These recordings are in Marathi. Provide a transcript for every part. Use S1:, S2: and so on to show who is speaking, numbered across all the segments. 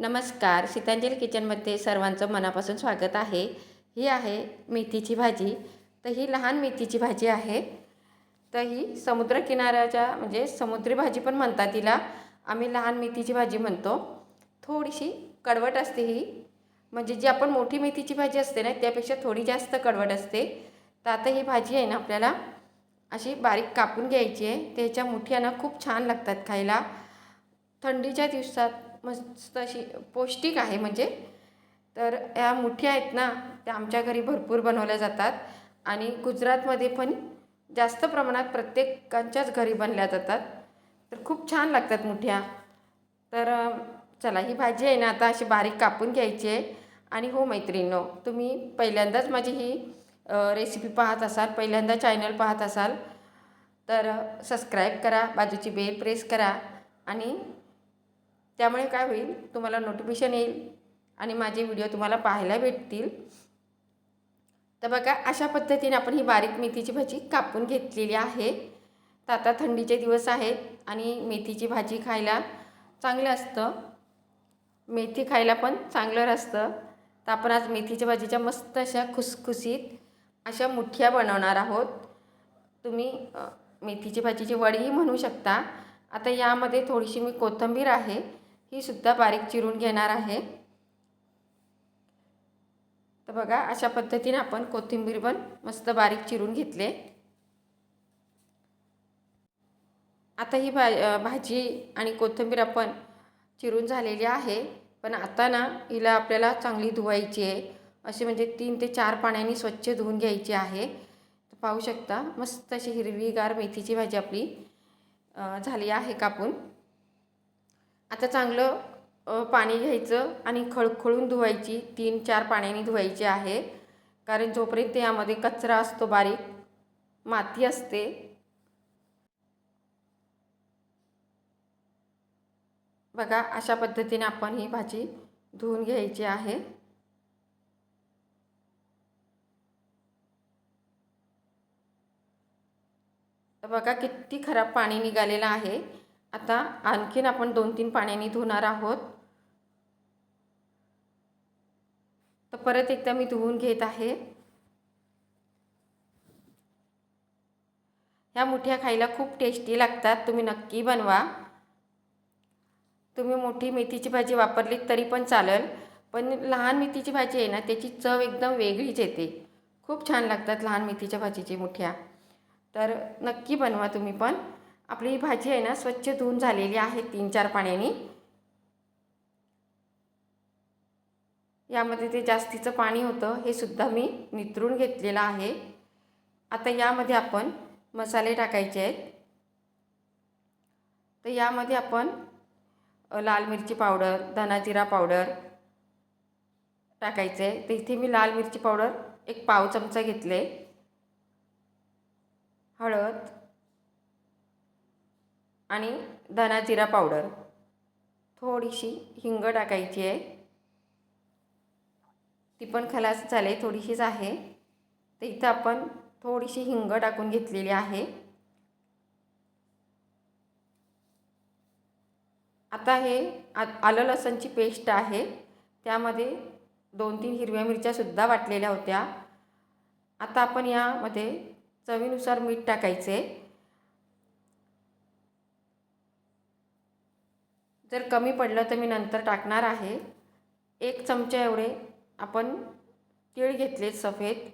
S1: नमस्कार सीतांजली किचनमध्ये सर्वांचं मनापासून स्वागत आहे. ही आहे मेथीची भाजी. तर ही लहान मेथीची भाजी आहे. तर ही समुद्रकिनाऱ्याच्या म्हणजे समुद्री भाजी पण म्हणतात तिला. आम्ही लहान मेथीची भाजी म्हणतो. थोडीशी कडवट असते ही. म्हणजे जी आपण मोठी मेथीची भाजी असते ना त्यापेक्षा थोडी जास्त कडवट असते. तर आता ही भाजी आहे ना आपल्याला अशी बारीक कापून घ्यायची आहे. त्याच्या मुठ्यानं खूप छान लागतात खायला. थंडीच्या दिवसात मस्त अशी पौष्टिक आहे म्हणजे. तर या मुठ्या आहेत ना त्या आमच्या घरी भरपूर बनवल्या जातात. आणि गुजरातमध्ये पण जास्त प्रमाणात प्रत्येकाच्याच घरी बनल्या जातात. तर खूप छान लागतात मुठ्या. तर चला ही भाजी आहे ना आता अशी बारीक कापून घ्यायची आहे. आणि हो मैत्रिणीनो तुम्ही पहिल्यांदाच माझी ही रेसिपी पाहत असाल पहिल्यांदा चॅनल पाहत असाल तर सबस्क्राईब करा बाजूची बेल प्रेस करा. आणि त्यामुळे काय होईल तुम्हाला नोटिफिकेशन येईल आणि माझे व्हिडिओ तुम्हाला पाहायला भेटतील. तर बघा अशा पद्धतीने आपण ही बारीक मेथीची भाजी कापून घेतलेली आहे. तर आता थंडीचे दिवस आहेत आणि मेथीची भाजी खायला चांगलं असतं. मेथी खायला पण चांगलं असतं. तर आपण आज मेथीच्या भाजीच्या मस्त अशा खुसखुशीत अशा मुठ्या बनवणार आहोत. तुम्ही मेथीची भाजीची वडीही म्हणू शकता. आता यामध्ये थोडीशी मी कोथिंबीर आहे. ही सुद्धा बारीक चिरून घेणार आहे. तर बघा अशा पद्धतीने आपण कोथिंबीर पण मस्त बारीक चिरून घेतले. आता ही भा भाजी आणि कोथिंबीर आपण चिरून झालेली आहे. पण आता ना हिला आपल्याला चांगली धुवायची आहे. असे म्हणजे तीन ते चार पाण्याने स्वच्छ धुवून घ्यायची आहे. पाहू शकता मस्त अशी हिरवीगार मेथीची भाजी आपली झाली आहे कापून. आता चांगलं पाणी घ्यायचं आणि खळखळून धुवायची. तीन चार पाण्याने धुवायची आहे. कारण जोपर्यंत यामध्ये कचरा असतो बारीक माती असते. बघा अशा पद्धतीने आपण ही भाजी धुवून घ्यायची आहे. बघा किती खराब पाणी निघालेलं आहे. आता आणखीन आपण दोन तीन पाण्याने धुणार आहोत. तर परत एकदा मी धुवून घेत आहे. ह्या मुठ्या खायला खूप टेस्टी लागतात. तुम्ही नक्की बनवा. तुम्ही मोठी मेथीची भाजी वापरली तरी पण चालेल. पण लहान मेथीची भाजी आहे ना त्याची चव एकदम वेगळीच येते. खूप छान लागतात लहान मेथीच्या भाजीची मुठ्या. तर नक्की बनवा तुम्ही पण. आपली ही भाजी आहे ना स्वच्छ धुवून झालेली आहे तीन चार पाण्याने. यामध्ये ते जास्तीचं पाणी होतं हे सुद्धा मी नितरून घेतलेलं आहे. आता यामध्ये आपण मसाले टाकायचे आहेत. तर यामध्ये आपण लाल मिरची पावडर धनाजिरा पावडर टाकायचं आहे. तर इथे मी लाल मिरची पावडर एक पाव चमचा घेतले. हळद आणि धना जिरा पावडर. थोडीशी हिंग टाकायची आहे. ती पण खलास झाले थोडीशीच आहे. तर इथं आपण थोडीशी हिंग टाकून घेतलेली आहे. आता हे आ आलं लसणची पेस्ट आहे. त्यामध्ये दोन तीन हिरव्या मिरच्यासुद्धा वाटलेल्या होत्या. आता आपण यामध्ये चवीनुसार मीठ टाकायचे. जर कमी पडलं तर मी नंतर टाकणार आहे. एक चमचा एवढे आपण तीळ घेतले सफेद.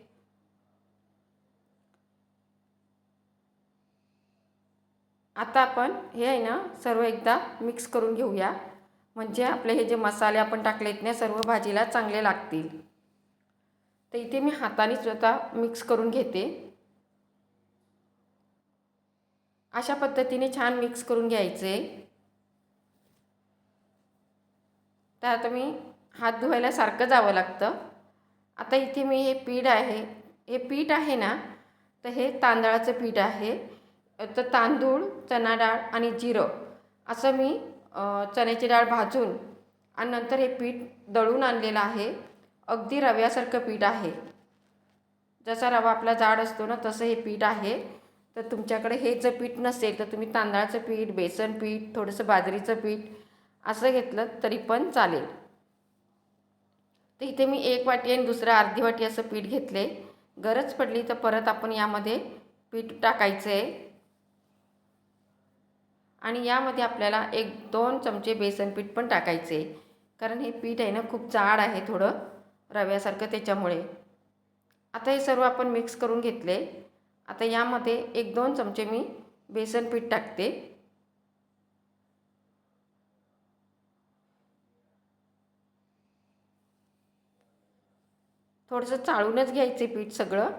S1: आता आपण हे आहे ना सर्व एकदा मिक्स करून घेऊया. म्हणजे आपले हे जे मसाले आपण टाकलेत ना सर्व भाजीला चांगले लागतील. तर इथे मी हाताने स्वतः मिक्स करून घेते. अशा पद्धतीने छान मिक्स करून घ्यायचे. तर आता मी हात धुवायला सारखं जावं लागतं. आता इथे मी हे पीठ आहे. हे पीठ आहे ना तर हे तांदळाचं पीठ आहे. तर तांदूळ चणा डाळ आणि जिरं असं मी चण्याची डाळ भाजून आणि नंतर हे पीठ दळून आणलेलं आहे. अगदी रव्यासारखं पीठ आहे. जसा रवा आपला जाड असतो ना तसं हे पीठ आहे. तर तुमच्याकडे हे जर पीठ नसेल तर तुम्ही तांदळाचं पीठ बेसन पीठ थोडंसं बाजरीचं पीठ असं घेतलं तरी पण चालेल. तर इथे मी एक वाटी आणि दुसरं अर्धी वाटी असं पीठ घेतले. गरज पडली तर परत आपण यामध्ये पीठ टाकायचं आहे आणि यामध्ये आपल्याला एक दोन चमचे बेसन पीठ पण टाकायचे कारण हे पीठ आहे ना खूप जाड आहे थोडं रव्यासारखं त्याच्यामुळे. आता हे सर्व आपण मिक्स करून घेतले. आता यामध्ये एक दोन चमचे मी बेसन पीठ टाकते. थोडंसं चाळूनच घ्यायचे पीठ सगळं.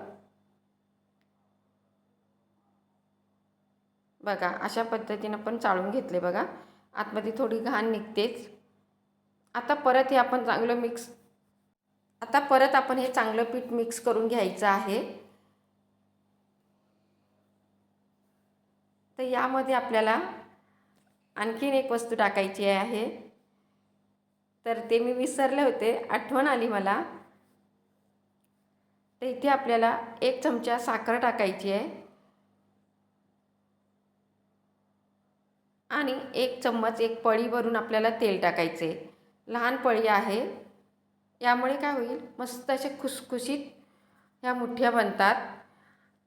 S1: बघा अशा पद्धतीनं पण चाळून घेतले बघा. आतमध्ये थोडी घाण निघतेच. आता परत हे आपण चांगलं मिक्स आता परत आपण हे चांगलं पीठ मिक्स करून घ्यायचं आहे. तर यामध्ये आपल्याला आणखीन एक वस्तू टाकायची आहे. तर ते मी विसरले होते. आठवण आली मला. तर इथे आपल्याला एक चमचा साखर टाकायची आहे. आणि एक चम्मच एक पळी भरून आपल्याला तेल टाकायचे. लहान पळी आहे. यामुळे काय होईल? मस्त असे खुसखुशीत ह्या मुठ्या बनतात.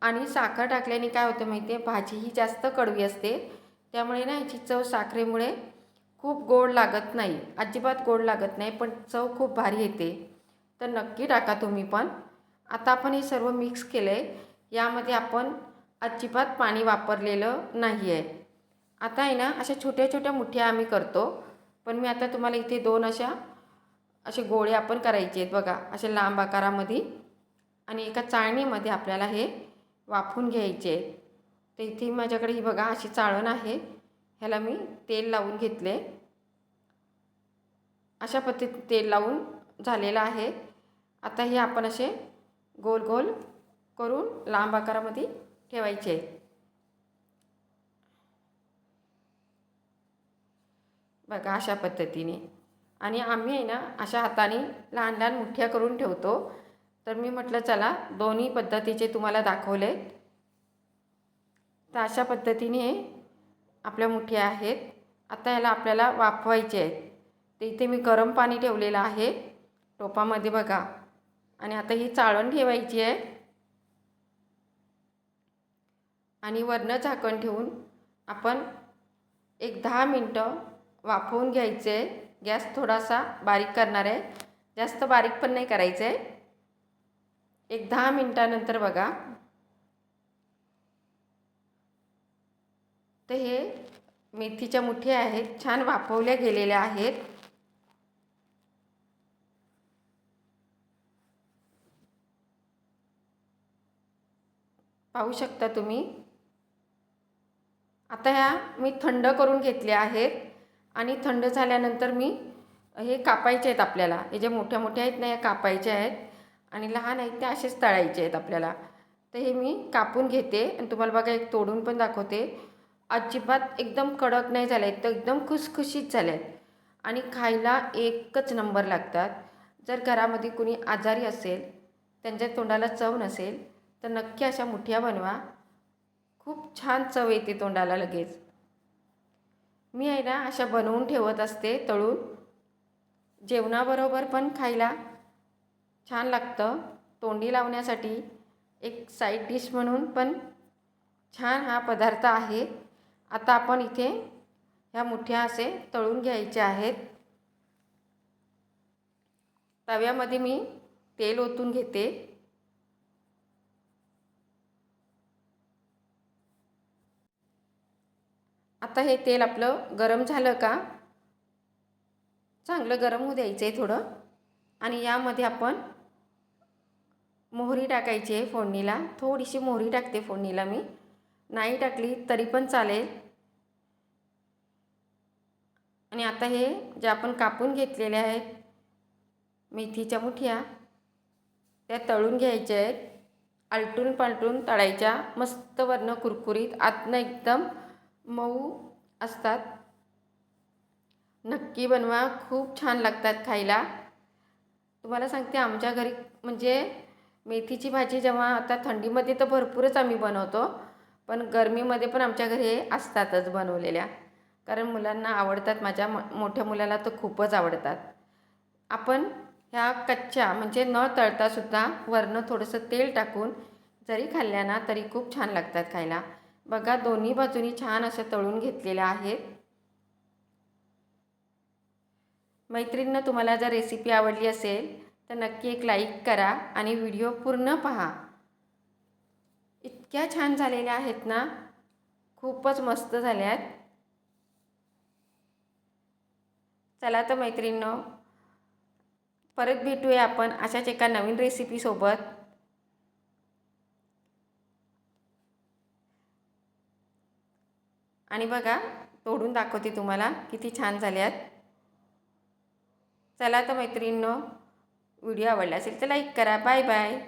S1: आणि साखर टाकल्याने काय होतं माहिती आहे भाजी ही जास्त कडवी असते. त्यामुळे ना ह्याची चव साखरेमुळे खूप गोड लागत नाही. अजिबात गोड लागत नाही पण चव खूप भारी येते. तर नक्की टाका तुम्ही पण. आता आपण हे सर्व मिक्स केलं आहे यामध्ये आपण अजिबात पाणी वापरलेलं नाही आहे आता आहे ना अशा छोट्या छोट्या मुठ्या आम्ही करतो. पण मी आता तुम्हाला इथे दोन अशा असे गोळे आपण करायचे आहेत बघा. असे लांब आकारामध्ये. आणि एका चाळणीमध्ये आपल्याला हे वाफून घ्यायचे आहेत. तर इथे माझ्याकडे ही बघा अशी चाळण आहे. ह्याला मी तेल लावून घेतले अशा पद्धतीत तेल लावून झालेलं आहे. आता हे आपण असे गोल गोल करून लांब आकारामध्ये ठेवायचे. आहेत बघा अशा पद्धतीने. आणि आम्ही आहे ना अशा हाताने लहान लहान मुठ्या करून ठेवतो. तर मी म्हटलं चला दोन्ही पद्धतीचे तुम्हाला दाखवले. तर अशा पद्धतीने आपल्या मुठ्या आहेत. आता याला आपल्याला वाफवायचे आहेत. तर इथे मी गरम पाणी ठेवलेलं आहे. टोपामध्ये बघा. आणि आता ही चाळण ठेवायची आहे. आणि वरनं झाकण ठेवून आपण एक दहा मिनटं वाफवून घ्यायचे. आहे गॅस थोडासा बारीक करणार आहे. जास्त बारीक पण नाही करायचं. आहे एक दहा मिनटानंतर बघा. तर हे मेथीच्या मुठ्या आहेत छान वाफवल्या गेलेल्या आहेत. पाहू शकता तुम्ही. आता ह्या मी थंड करून घेतल्या आहेत आणि थंड झाल्यानंतर मी हे कापायचे आहेत आपल्याला. हे जे मोठ्या मोठ्या आहेत ना या कापायच्या आहेत आणि लहान आहेत त्या असेच तळायचे आहेत आपल्याला. तर हे मी कापून घेते आणि तुम्हाला बघा एक तोडून पण दाखवते. अजिबात एकदम कडक नाही झाले आहेत तर एकदम खुसखुशीत झाले आहेत आणि खायला एकच नंबर लागतात. जर घरामध्ये कुणी आजारी असेल त्यांच्या तोंडाला चव नसेल तर नक्की अशा मुठ्या बनवा. खूप छान चव येते तोंडाला लगेच. मी आहे ना अशा बनवून ठेवत असते तळून. जेवणाबरोबर पण खायला छान लागतं. तोंडी लावण्यासाठी एक साईड डिश म्हणून पण छान हा पदार्थ आहे. आता आपण इथे ह्या मुठ्या असे तळून घ्यायच्या आहेत. तव्यामध्ये मी तेल ओतून घेते. आता हे तेल आपलं गरम झालं का? चांगलं गरम होऊ द्यायचं आहे थोडं. आणि यामध्ये आपण मोहरी टाकायची आहे फोडणीला. थोडीशी मोहरी टाकते फोडणीला मी. नाही टाकली तरी पण चालेल. आणि आता हे जे आपण कापून घेतलेले आहेत मेथीच्या मुठ्या त्या तळून घ्यायच्या आहेत. आलटून पालटून तळायच्या. मस्त वर्ण कुरकुरीत आतनं एकदम मऊ असतात. नक्की बनवा खूप छान लागतात खायला. तुम्हाला सांगते आमच्या घरी म्हणजे मेथीची भाजी जेव्हा आता थंडीमध्ये तर भरपूरच आम्ही बनवतो पण गरमीमध्ये पण आमच्या घरी हे असतातच बनवलेल्या. कारण मुलांना आवडतात माझ्या म मोठ्या मुलाला तर खूपच आवडतात. आपण ह्या कच्च्या म्हणजे न तळतासुद्धा वरनं थोडंसं तेल टाकून जरी खाल्ल्या ना तरी खूप छान लागतात खायला. बघा दोन्ही बाजूनी छान असं तळून घेतलेल्या आहेत. मैत्रिणींना तुम्हाला जर रेसिपी आवडली असेल तर नक्की एक लाईक करा आणि व्हिडिओ पूर्ण पहा. इतक्या छान झालेल्या आहेत ना? खूपच मस्त झाल्या आहेत चला तर मैत्रिणींनो परत भेटूया आपण अशाच एका नवीन रेसिपीसोबत आणि बघा तोडून दाखवते तुम्हाला किती छान झाल्यात चला तर मैत्रिणींनो व्हिडिओ आवडला असेल तर लाईक करा. Bye bye.